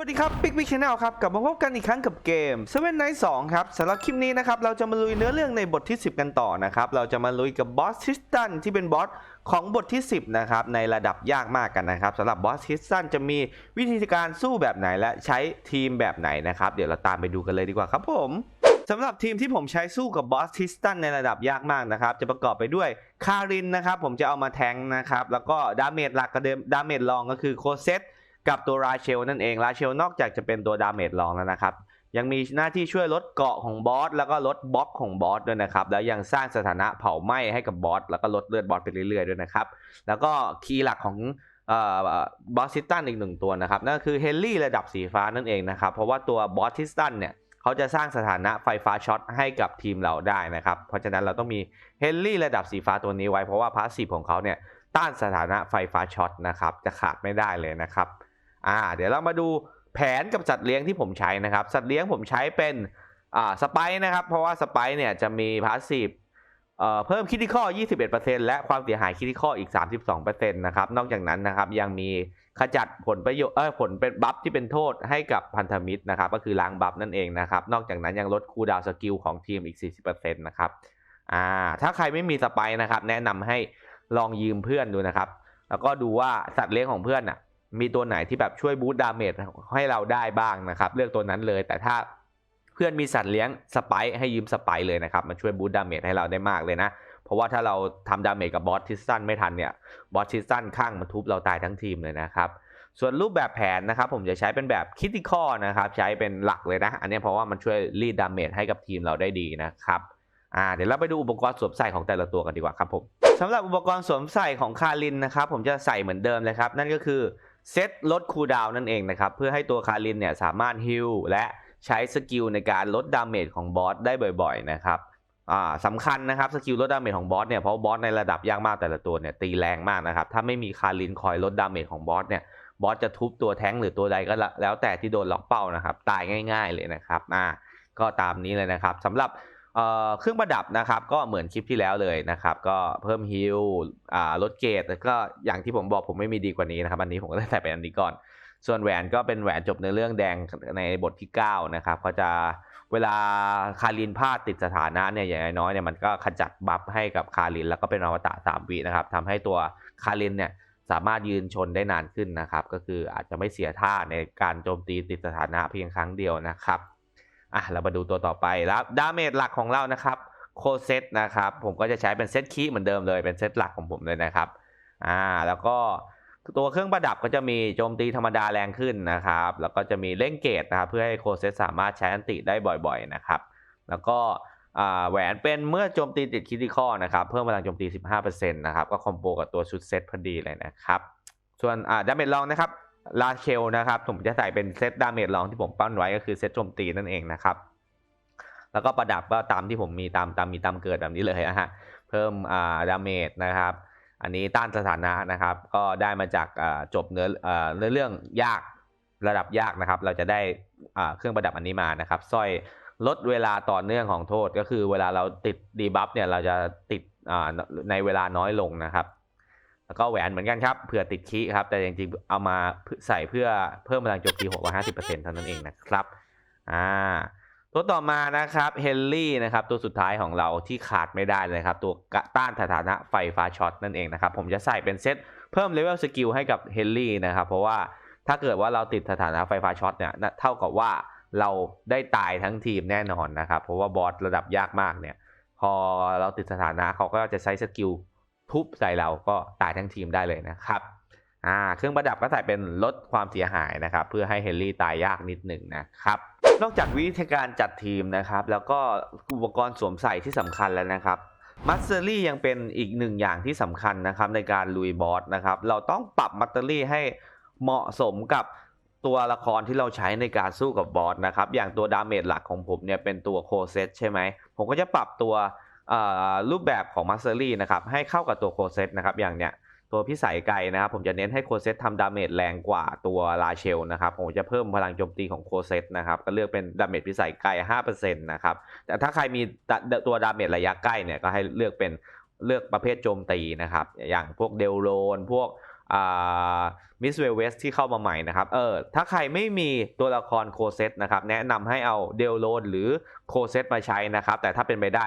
วัสดีครับปิ๊กบิ๊กชาแนลครับ กลับมาพบกันอีกครั้งกับเกม Seven Night 2ครับสำหรับคลิปนี้นะครับ เราจะมาลุยเนื้อเรื่องในบทที่ 10 กันต่อนะครับ เราจะมาลุยกับบอสทิสตันที่เป็นบอสของบทที่ 10 นะครับ ในระดับยากมากกันนะครับสำหรับบอสทิสตันจะมีวิธีการสู้แบบไหนและใช้ทีมแบบไหนนะครับ เดี๋ยวเราตามไปดูกันเลยดีกว่าครับผมสำหรับทีมที่ผมใช้สู้กับบอสทิสตันในระดับยากมากนะครับ จะประกอบไปด้วยคารินนะครับผมจะเอามาแทงนะครับแล้วก็ดาเมจหลักกับดาเมจรองก็คือโคเซต กับตัวราเชลนั่นเองราเชลนอกจากจะเป็นตัวดาเมจรองแล้วนะครับ ยังมีหน้าที่ช่วยลดเกาะของบอสแล้วก็ลดบล็อกของบอสด้วยนะครับ แล้วยังสร้างสถานะเผาไหม้ให้กับบอสแล้วก็ลดเลือดบอสไปเรื่อยๆด้วยนะครับ แล้วก็คีย์หลักของออบอสทิสตันอีกหนึ่งตัวนะครับนั่นก็คือเฮนรี่ระดับสีฟ้านั่นเองนะครับ เพราะว่าตัวบอสทิสตันเนี่ยเขาจะสร้างสถานะไฟฟ้าช็อตให้กับทีมเราได้นะครับ เพราะฉะนั้นเราต้องมีเฮนรี่ระดับสีฟ้าตัวนี้ไว้เพราะว่าพาสซีฟของเขาเนี่ยต้านสถานะไฟฟ้าช็อตนะครับจะขาดไม่ได้เลยนะครับ อ่าเดี๋ยวเรามาดูแผนกับสัตว์เลี้ยงที่ผมใช้นะครับ สัตว์เลี้ยงผมใช้เป็นอ่าสไปซ์นะครับ เพราะว่าสไปซ์เนี่ยจะมีพาสซีฟเอ่อเพิ่มคิดที่ข้อ 21%และความเสียหายคิดที่ข้ออีก 32%นะครับ นอกจากนั้นนะครับยังมีขจัดผลประโยชน์เออผลเป็นบัฟที่เป็นโทษให้กับพันธมิตรนะครับ ก็คือล้างบัฟนั่นเองนะครับ นอกจากนั้นยังลดคูดาวสกิลของทีมอีก 40%นะครับอ่าถ้าใครไม่มีสไปซ์นะครับ แนะนำให้ลองยืมเพื่อนดูนะครับ แล้วก็ดูว่าสัตว์เลี้ยงของเพื่อนน่ะ มีตัวไหนที่แบบช่วยบูตดาเมจให้เราได้บ้างนะครับ เลือกตัวนั้นเลย แต่ถ้าเพื่อนมีสัตว์เลี้ยงสไปให้ยืมสไปเลยนะครับมันช่วยบูตดาเมจให้เราได้มากเลยนะเพราะว่าถ้าเราทำดาเมจกับบอสทิสตันไม่ทันเนี่ยบอสทิสตันข้างมันทุบเราตายทั้งทีมเลยนะครับส่วนรูปแบบแผนนะครับผมจะใช้เป็นแบบคิด i คอนะครับใช้เป็นหลักเลยนะ อันนี้เพราะว่ามันช่วยรีดดาเมจให้กับทีมเราได้ดีนะครับอ่าเดี๋ยวเราไปดูอุปกรณ์สวมใส่ของแต่ละตัวกันดีกว่าครับผมสำหรับอุปกรณ์สวมใส่ของคารินนะครับผมจะใส่เหมือนเดิมเลยครับนั่นก็คือ เซตลดคูลดาวน์นั่นเองนะครับ เพื่อให้ตัวคารินเนี่ยสามารถฮิลและใช้สกิลในการลดดาเมจของบอสได้บ่อยๆนะครับสำคัญนะครับสกิลลดดาเมจของบอสเนี่ยเพราะบอสในระดับยากมากแต่ละตัวเนี่ยตีแรงมากนะครับถ้าไม่มีคารินคอยลดดาเมจของบอสเนี่ยบอสจะทุบตัวแท้งหรือตัวใดก็แล้วแต่ที่โดนล็อกเป้านะครับ ตายง่าย ๆเลยนะครับอ่าก็ตามนี้เลยนะครับสำหรับ เครื่องประดับนะครับก็เหมือนคลิปที่แล้วเลยนะครับ ก็เพิ่มฮิลลดเกรดแล้วก็อย่างที่ผมบอกผมไม่มีดีกว่านี้นะครับ อันนี้ผมก็ได้ใส่ไปอันนี้ก่อน ส่วนแหวนก็เป็นแหวนจบในเรื่องแดงในบทที่ 9 นะครับก็จะเวลาคารินพลาดติดสถานะเนี่ยอย่างน้อยเนี่ยมันก็ขจัดบัฟให้กับคารินแล้วก็เป็นอวตารสามวินะครับทำให้ตัวคารินเนี่ยสามารถยืนชนได้นานขึ้นนะครับ ก็คืออาจจะไม่เสียท่าในการโจมตีติดสถานะเพียงครั้งเดียวนะครับ อะเรามาดูตัวต่อไปแล้วดาเมจหลักของเรานะครับโคเซตนะครับผมก็จะใช้เป็นเซตคีเหมือนเดิมเลยเป็นเซตหลักของผมเลยนะครับอ่าแล้วก็ตัวเครื่องประดับก็จะมีโจมตีธรรมดาแรงขึ้นนะครับ แล้วก็จะมีเล่งเกตนะครับเพื่อให้โคเซตสามารถใช้อันติได้บ่อยๆนะครับแล้วก็แหวนเป็นเมื่อโจมตีติดคิติคอนะครับเพิ่มพลังโจมตี 15%นะครับก็คอมโบกับตัวชุดเซตพอดีเลยนะครับ ส่วนดาเมจลองนะครับ ลาเชลนะครับผมจะใส่เป็นเซตดาเมจลองที่ผมปั้นไว้ก็คือเซตโจมตีนั่นเองนะครับ แล้วก็ประดับก็ตามที่ผมมีตามตามมีตามเกิดแบบนี้เลยนะฮะเพิ่มอ่าดาเมจนะครับ อันนี้ต้านสถานะนะครับ ก็ได้มาจากจบเนื้อเนื้อเรื่องยากระดับยากนะครับ เราจะได้เครื่องประดับอันนี้มานะครับสร้อยลดเวลาต่อเนื่องของโทษก็คือเวลาเราติดดีบัฟเนี่ยเราจะติดในเวลาน้อยลงนะครับ แล้วก็แหวนเหมือนกันครับเผื่อติดคีครับ แต่จริงๆเอามาใส่เพื่อเพิ่มพลังโจมตี 650%เท่านั้นเองนะครับอ่าตัวต่อมานะครับเฮนรี่นะครับตัวสุดท้ายของเราที่ขาดไม่ได้เลยครับ ตัวต้านสถานะไฟฟ้าช็อตนั่นเองนะครับ ผมจะใส่เป็นเซตเพิ่มเลเวลสกิลให้กับเฮนรี่นะครับ เพราะว่าถ้าเกิดว่าเราติดสถานะไฟฟ้าช็อตเนี่ยเท่ากับว่าเราได้ตายทั้งทีมแน่นอนนะครับ เพราะว่าบอสระดับยากมากเนี่ย พอเราติดสถานะเขาก็จะใช้สกิล ทุบใส่เราก็ตายทั้งทีมได้เลยนะครับอ่าเครื่องประดับก็ใส่เป็นลดความเสียหายนะครับ เพื่อให้เฮนรี่ตายยากนิดหนึ่งนะครับนอกจากวิธีการจัดทีมนะครับ แล้วก็อุปกรณ์สวมใส่ที่สำคัญแล้วนะครับมัตเตอรี่ยังเป็นอีกหนึ่งอย่างที่สำคัญนะครับในการลุยบอสนะครับ เราต้องปรับมัตเตอรี่ให้เหมาะสมกับตัวละครที่เราใช้ในการสู้กับบอสนะครับ อย่างตัวดาเมจหลักของผมเนี่ยเป็นตัวโคเซตใช่ไหมผมก็จะปรับตัว รูปแบบของมัตเตอรี่นะครับให้เข้ากับตัวโคเซตนะครับอย่างเนี้ยตัวพิสัยไกลนะครับผมจะเน้นให้โคเซตทำดาเมจแรงกว่าตัวลาเชลนะครับผมจะเพิ่มพลังโจมตีของโคเซตนะครับก็เลือกเป็นดาเมจพิสัยไกล5%นะครับแต่ถ้าใครมีตัวดาเมจระยะใกล้เนี่ยก็ให้เลือกเป็นเลือกประเภทโจมตีนะครับอย่างพวกเดลโลนพวกมิสเวลเวสที่เข้ามาใหม่นะครับเออถ้าใครไม่มีตัวละครโคเซตนะครับแนะนำให้เอาเดลโลนหรือโคเซตมาใช้นะครับแต่ถ้าเป็นไปได้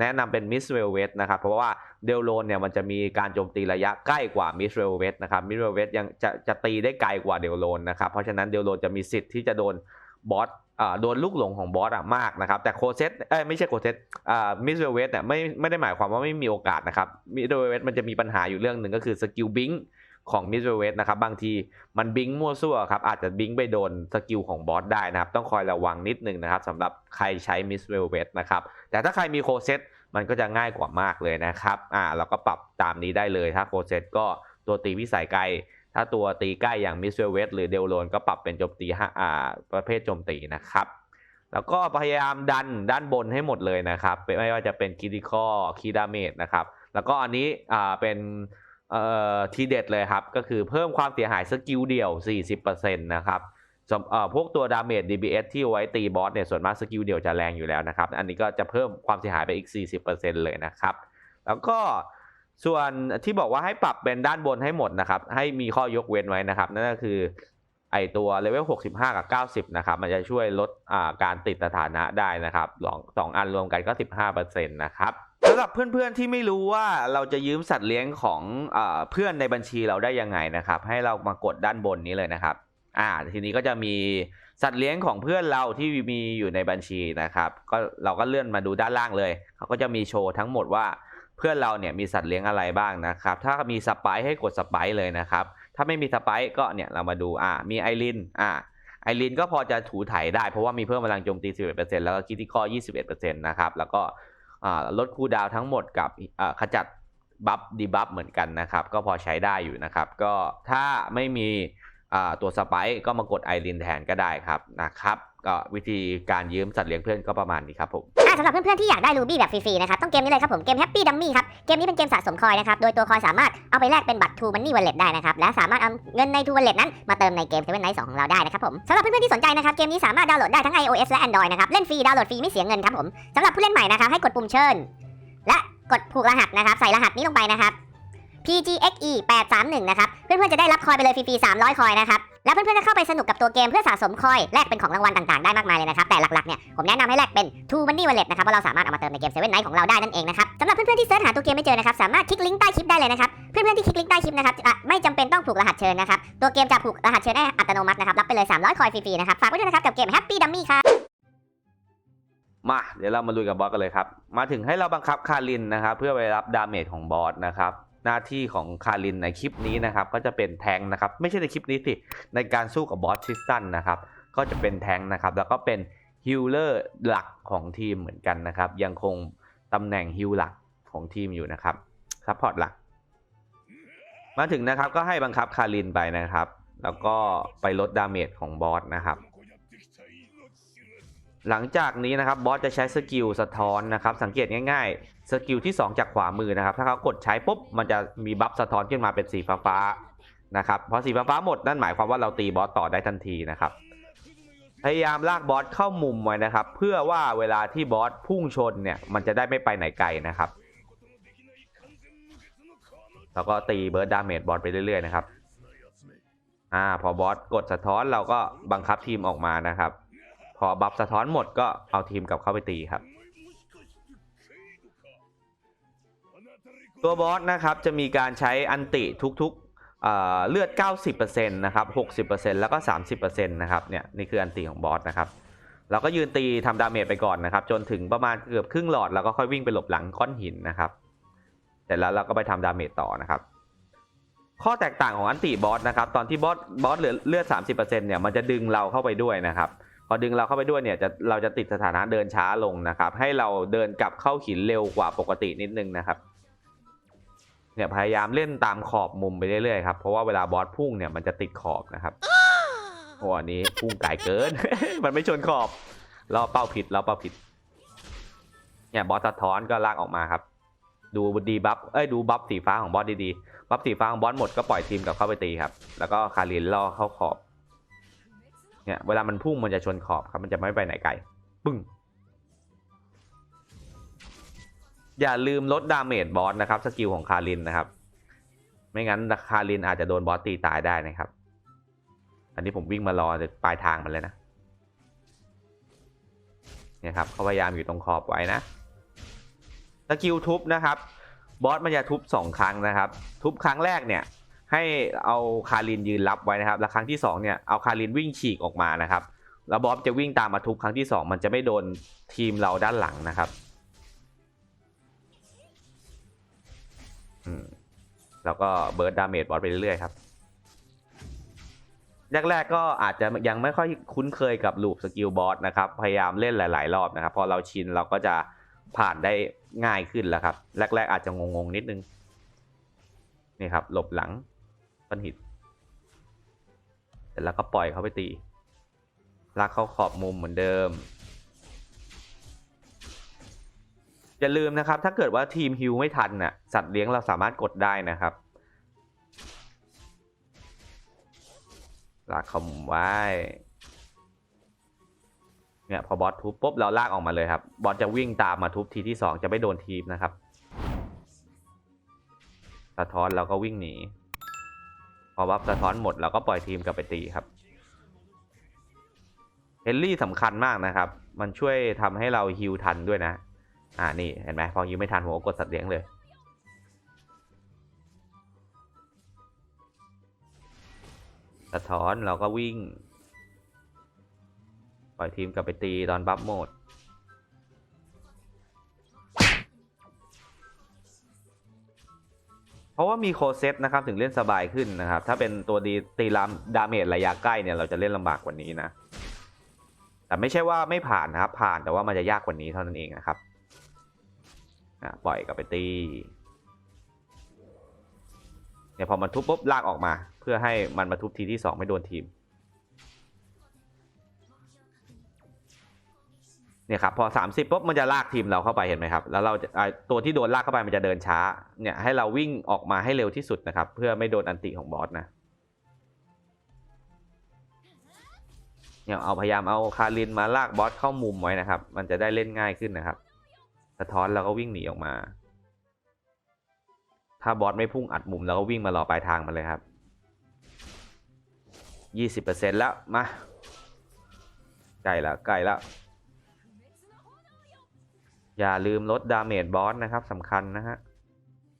แนะนำเป็นมิสเวลเวสนะครับ เพราะว่าเดลโลนเนี่ยมันจะมีการโจมตีระยะใกล้กว่ามิสเวลเวสนะครับมิสเวลเวสยังจะจะตีได้ไกลกว่าเดลโลนนะครับ เพราะฉะนั้นเดลโลนจะมีสิทธิ์ที่จะโดนบอสอ่าโดนลูกหลงของบอสอะมากนะครับ แต่โคเซตเอ้ยไม่ใช่โคเซตอ่ามิสเวลเวสเนี่ยไม่ไม่ได้หมายความว่าไม่มีโอกาสนะครับมิสเวลเวสมันจะมีปัญหาอยู่เรื่องหนึ่งก็คือสกิลบิง ของมิสเวเวสนะครับบางทีมันบิงมั่วซั่วครับอาจจะบิงไปโดนสกิลของบอสได้นะครับต้องคอยระวังนิดนึงนะครับสำหรับใครใช้มิสเวเวสนะครับแต่ถ้าใครมีโคเซตมันก็จะง่ายกว่ามากเลยนะครับอ่าเราก็ปรับตามนี้ได้เลยถ้าโคเซตก็ตัวตีวิสัยไกล ถ้าตัวตีใกล้อย่างมิสเวเวสหรือเดลโลนก็ปรับเป็นโจมตี5อ่าประเภทโจมตีนะครับแล้วก็พยายามดันด้านบนให้หมดเลยนะครับไม่ว่าจะเป็นคิดิคอคีดาเมจนะครับแล้วก็อันนี้อ่าเป็น ทีเด็ดเลยครับ ก็คือเพิ่มความเสียหายสกิลเดี่ยว 40%นะครับสำเอ่อพวกตัวดาเมจ DBS ที่เอาไว้ตีบอสเนี่ยส่วนมากสกิลเดี่ยวจะแรงอยู่แล้วนะครับ อันนี้ก็จะเพิ่มความเสียหายไปอีก 40%เลยนะครับ แล้วก็ส่วนที่บอกว่าให้ปรับเป็นด้านบนให้หมดนะครับ ให้มีข้อยกเว้นไว้นะครับ นั่นก็คือไอตัวเลเวล 65 กับ 90 นะครับ มันจะช่วยลดอ่าการติดสถานะได้นะครับสองสองอันรวมกันก็ 15%นะครับ หรับเพื่อนๆที่ไม่รู้ว่าเราจะยืมสัตว์เลี้ยงของอเพื่อนในบัญชีเราได้ยังไงนะครับ ให้เรามากดด้านบนนี้เลยนะครับ อ่า ทีนี้ก็จะมีสัตว์เลี้ยงของเพื่อนเราที่มีอยู่ในบัญชีนะครับ ก็เราก็เลื่อนมาดูด้านล่างเลย เขาก็จะมีโชว์ทั้งหมดว่าเพื่อนเราเนี่ยมีสัตว์เลี้ยงอะไรบ้างนะครับ ถ้ามีสปซ์ให้กดสปซ์เลยนะครับ ถ้าไม่มีสปซ์ก็เนี่ยเรามาดู อ่า มีไอริน อ่า ไอรินก็พอจะถูไถได้เพราะว่ามีเพิ่มพลังโจมตี 11%แล้วก็คิติคอ21%นะครับ แล้วก็ ลดคูดาวทั้งหมดกับขจัดบัฟดีบัฟเหมือนกันนะครับ ก็พอใช้ได้อยู่นะครับ ก็ถ้าไม่มีตัวสไปซ์ก็มากดไอรินแทนก็ได้ครับนะครับ ก็วิธีการยืมสัตว์เลี้ยงเพื่อนก็ประมาณนี้ครับผมอ่าสำหรับเพื่อนๆที่อยากได้รูบี้แบบฟรีๆนะครับต้องเกมนี้เลยครับผมเกม Happy Dummy ครับเกมนี้เป็นเกมสะสมคอยนะครับโดยตัวคอยสามารถเอาไปแลกเป็นบัตร True Money Wallet ได้นะครับและสามารถเอาเงินใน True Wallet นั้นมาเติมในเกม Seven Nights 2ของเราได้นะครับผมสำหรับเพื่อนๆที่สนใจนะครับเกมนี้สามารถดาวน์โหลดได้ทั้ง iOS และ Android นะครับเล่นฟรีดาวน์โหลดฟรีไม่เสียเงินครับผมสำหรับผู้เล่นใหม่นะครับให้กดปุ่มเชิญ และกดผูกรหัสนะครับใส่รหัสนี้ลงไปนะครับ PGXE 831 นะครับ เพื่อนๆ จะได้รับคอยไปเลยฟรีๆ 300 คอยนะครับ แล้วเพื่อนๆจะเข้าไปสนุกกับตัวเกมเพื่อสะสมคอยแลกเป็นของรางวัลต่างๆ ได้มากมายเลยนะครับ แต่หลักๆ เนี่ยผมแนะนำให้แลกเป็น True Money Wallet นะครับเพราะเราสามารถเอามาเติมในเกม Seven Night ของเราได้นั่นเองนะครับสำหรับเพื่อนๆ ที่เสิร์ชหาตัวเกมไม่เจอนะครับสามารถคลิกลิงก์ใต้คลิปได้เลยนะครับเพื่อนๆที่คลิกลิงก์ใต้คลิปนะครับอะไม่จำเป็นต้องผูกรหัสเชิญนะครับตัวเกมจะผูกรหัสเชิญได้อัตโนมัตินะครับรับไปเลย 300 คอยฟรีๆนะครับฝากไว้ด้วยนะครับกับเกม Happy Dummy ครับมาเดี๋ยวเรามาลุยกับบอสกันเลยครับ มาถึงให้เราบังคับคารินนะครับ เพื่อไปรับดาเมจของบอสนะครับ หน้าที่ของคารินในคลิปนี้นะครับ ก็จะเป็นแทงนะครับ ไม่ใช่ในคลิปนี้สิ ในการสู้กับบอสทิสตันนะครับ ก็จะเป็นแทงนะครับ แล้วก็เป็นฮิลเลอร์หลักของทีมเหมือนกันนะครับ ยังคงตำแหน่งฮิลหลักของทีมอยู่นะครับซัพพอร์ตหลัก มาถึงนะครับก็ให้บังคับคารินไปนะครับ แล้วก็ไปลดดาเมจของบอสนะครับ หลังจากนี้นะครับบอสจะใช้สกิลสะท้อนนะครับ สังเกตง่ายๆ สกิลที่ 2 จากขวามือนะครับ ถ้าเขากดใช้ปุ๊บ มันจะมีบัฟสะท้อนขึ้นมาเป็นสีฟ้าๆนะครับพอสีฟ้าๆหมดนั่นหมายความว่าเราตีบอสต่อได้ทันทีนะครับ พยายามลากบอสเข้ามุมไว้นะครับ เพื่อว่าเวลาที่บอสพุ่งชนเนี่ยมันจะได้ไม่ไปไหนไกลนะครับแล้วก็ตีเบิร์ดดาเมจบอสไปเรื่อยๆนะครับอ่าพอบอสกดสะท้อนเราก็บังคับทีมออกมานะครับ พอบัฟสะท้อนหมดก็เอาทีมกลับเข้าไปตีครับ ตัวบอสนะครับจะมีการใช้อันติทุกๆเอ่อเลือด 90%นะครับ 60%แล้วก็ 30%นะครับเนี่ยนี่คืออันติของบอสนะครับเราก็ยืนตีทำดาเมจไปก่อนนะครับ จนถึงประมาณเกือบครึ่งหลอดแล้วก็ค่อยวิ่งไปหลบหลังก้อนหินนะครับเสร็จแล้วเราก็ไปทำดาเมจต่อนะครับ ข้อแตกต่างของอันติบอสนะครับ ตอนที่บอสบอสเหลือเลือด 30%เนี่ยมันจะดึงเราเข้าไปด้วยนะครับ พอดึงเราเข้าไปด้วยเนี่ยจะเราจะติดสถานะเดินช้าลงนะครับ ให้เราเดินกลับเข้าหินเร็วกว่าปกตินิดนึงนะครับเนี่ยพยายามเล่นตามขอบมุมไปเรื่อยๆครับเพราะว่าเวลาบอสพุ่งเนี่ยมันจะติดขอบนะครับโอ้อันนี้พุ่งไกลเกิน มันไม่ชนขอบ เราเป้าผิดเราเป้าผิด เนี่ยบอสสะท้อนก็ลากออกมาครับ ดูดีบัฟเอ้ยดูบัฟสีฟ้าของบอสดีๆบัฟสีฟ้าของบอสหมดก็ปล่อยทีมกลับเข้าไปตีครับ แล้วก็คารินล่อเข้าขอบ เนี่ยเวลามันพุ่งมันจะชนขอบครับมันจะไม่ไปไหนไกลปึ้งอย่าลืมลดดาเมจบอสนะครับสกิลของคารินนะครับ ไม่งั้นคารินอาจจะโดนบอสตีตายได้นะครับ อันนี้ผมวิ่งมารอปลายทางมันเลยนะเนี่ยครับเขาพยายามอยู่ตรงขอบไว้นะสกิลทุบนะครับบอสมันจะทุบสองครั้งนะครับ ทุบครั้งแรกเนี่ย ให้เอาคารินยืนรับไว้นะครับแล้วครั้งที่สองเนี่ยเอาคารินวิ่งฉีกออกมานะครับแล้วบอสจะวิ่งตามมาทุบครั้งที่สองมันจะไม่โดนทีมเราด้านหลังนะครับแล้วก็เบิร์ดดาเมจบอสไปเรื่อยๆครับแรกๆก็อาจจะยังไม่ค่อยคุ้นเคยกับลูปสกิลบอสนะครับพยายามเล่นหลาย ๆ รอบนะครับ พอเราชินเราก็จะผ่านได้ง่ายขึ้นแล้วครับ แรก ๆ อาจจะงงๆนิดนึงนี่ครับหลบหลัง ก้อนหินเสร็จแล้วก็ปล่อยเขาไปตีลากเข้าขอบมุมเหมือนเดิม อย่าลืมนะครับ ถ้าเกิดว่าทีมฮิวไม่ทันน่ะสัตว์เลี้ยงเราสามารถกดได้นะครับลากเข้ามุมไว้เนี่ยพอบอสทุบปุ๊บเราลากออกมาเลยครับ บอสจะวิ่งตามมาทุบทีที่สองจะไม่โดนทีมนะครับ สะท้อนเราก็วิ่งหนี พอบัฟสะท้อนหมดเราก็ปล่อยทีมกลับไปตีครับเฮนรี่สำคัญมากนะครับ มันช่วยทำให้เราฮิวทันด้วยนะ อ่านี่เห็นไหมพอฮิวไม่ทันผมก็กดสัตว์เลี้ยงเลยสะท้อนเราก็วิ่ง ปล่อยทีมกลับไปตีตอนบัฟโหมด เพราะว่ามีโคเซตนะครับถึงเล่นสบายขึ้นนะครับ ถ้าเป็นตัวดีตีลามดาเมจระยะใกล้เนี่ยเราจะเล่นลำบากกว่านี้นะ แต่ไม่ใช่ว่าไม่ผ่านนะครับ ผ่านแต่ว่ามันจะยากกว่านี้เท่านั้นเองนะครับปล่อยกับไปตีเนี่ยพอมันทุบปุ๊บลากออกมา เพื่อให้มันมาทุบทีที่สองไม่โดนทีม เนี่ยครับพอ 30ปุ๊บมันจะลากทีมเราเข้าไปเห็นไหมครับแล้วเราจะตัวที่โดนลากเข้าไปมันจะเดินช้าเนี่ยให้เราวิ่งออกมาให้เร็วที่สุดนะครับ เพื่อไม่โดนอันติของบอสนะเนี่ยเอาพยายามเอาคารินมาลากบอสเข้ามุมไว้นะครับ มันจะได้เล่นง่ายขึ้นนะครับ สะท้อนแล้วก็วิ่งหนีออกมา ถ้าบอสไม่พุ่งอัดมุมเราก็วิ่งมารอปลายทางมาเลยครับยี่สิบเปอร์เซ็นแล้วมาใกล้แล้วใกล้แล้ว อย่าลืมลดดาเมจบอสนะครับสำคัญนะฮะ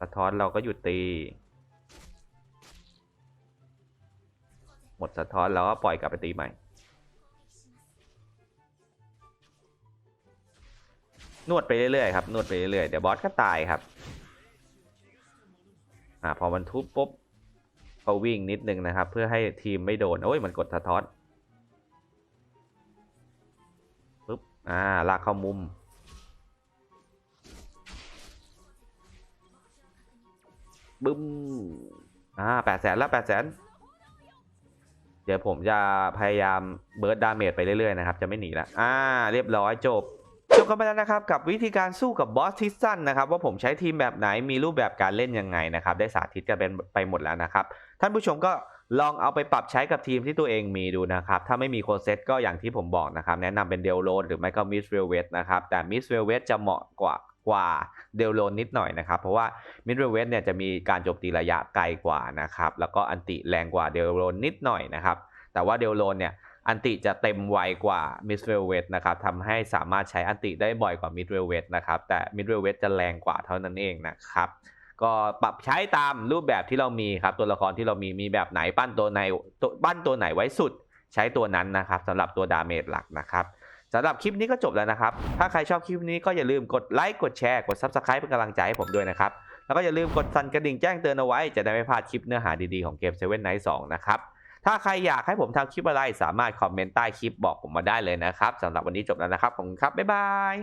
สะท้อนเราก็หยุดตี หมดสะท้อนเราก็ปล่อยกลับไปตีใหม่ นวดไปเรื่อยๆครับ นวดไปเรื่อยๆเดี๋ยวบอสก็ตายครับอ่าพอมันทุบปุ๊บก็วิ่งนิดนึงนะครับ เพื่อให้ทีมไม่โดนโอ้ยมันกดสะท้อนปุ๊บอ่าลากเข้ามุม บึ้มอ่าแปดแสนแล้วแปดแสนเดี๋ยวผมจะพยายามเบิร์ดดาเมจไปเรื่อยๆนะครับ จะไม่หนีละอ่า เรียบร้อยจบ จบกันไปแล้วนะครับ กับวิธีการสู้กับบอสทิสตันนะครับ ว่าผมใช้ทีมแบบไหนมีรูปแบบการเล่นยังไงนะครับ ได้สาธิตกันเป็นไปหมดแล้วนะครับ ท่านผู้ชมก็ลองเอาไปปรับใช้กับทีมที่ตัวเองมีดูนะครับ ถ้าไม่มีโคเซตก็อย่างที่ผมบอกนะครับ แนะนำเป็นเดลโลนหรือไม่ก็มิสเวลเวตนะครับแต่มิสเวลเวตจะเหมาะกว่า กว่าเดลโลนนิดหน่อยนะครับ เพราะว่ามิสเวลเวตเนี่ยจะมีการโจมตีระยะไกลกว่านะครับ แล้วก็อันติแรงกว่าเดลโลนนิดหน่อยนะครับ แต่ว่าเดลโลนเนี่ยอันติจะเต็มไวกว่ามิดเวลเวทนะครับทำให้สามารถใช้อันติได้บ่อยกว่ามิดเวลเวทนะครับ แต่มิดเวลเวทจะแรงกว่าเท่านั้นเองนะครับ ก็ปรับใช้ตามรูปแบบที่เรามีครับ ตัวละครที่เรามีมีแบบไหนปั้นตัวไหนปั้นตัวไหนไว้สุด ใช้ตัวนั้นนะครับสำหรับตัวดาเมจหลักนะครับ สำหรับคลิปนี้ก็จบแล้วนะครับ ถ้าใครชอบคลิปนี้ก็อย่าลืมกดไลค์ กดแชร์ กด Subscribe เป็นกำลังใจให้ผมด้วยนะครับ แล้วก็อย่าลืมกดสั่นกระดิ่งแจ้งเตือนเอาไว้ จะได้ไม่พลาดคลิปเนื้อหาดีๆของเกม7 Night 2นะครับ ถ้าใครอยากให้ผมทำคลิปอะไรสามารถคอมเมนต์ใต้คลิปบอกผมมาได้เลยนะครับสำหรับวันนี้จบแล้วนะครับขอบคุณครับ บ๊ายบาย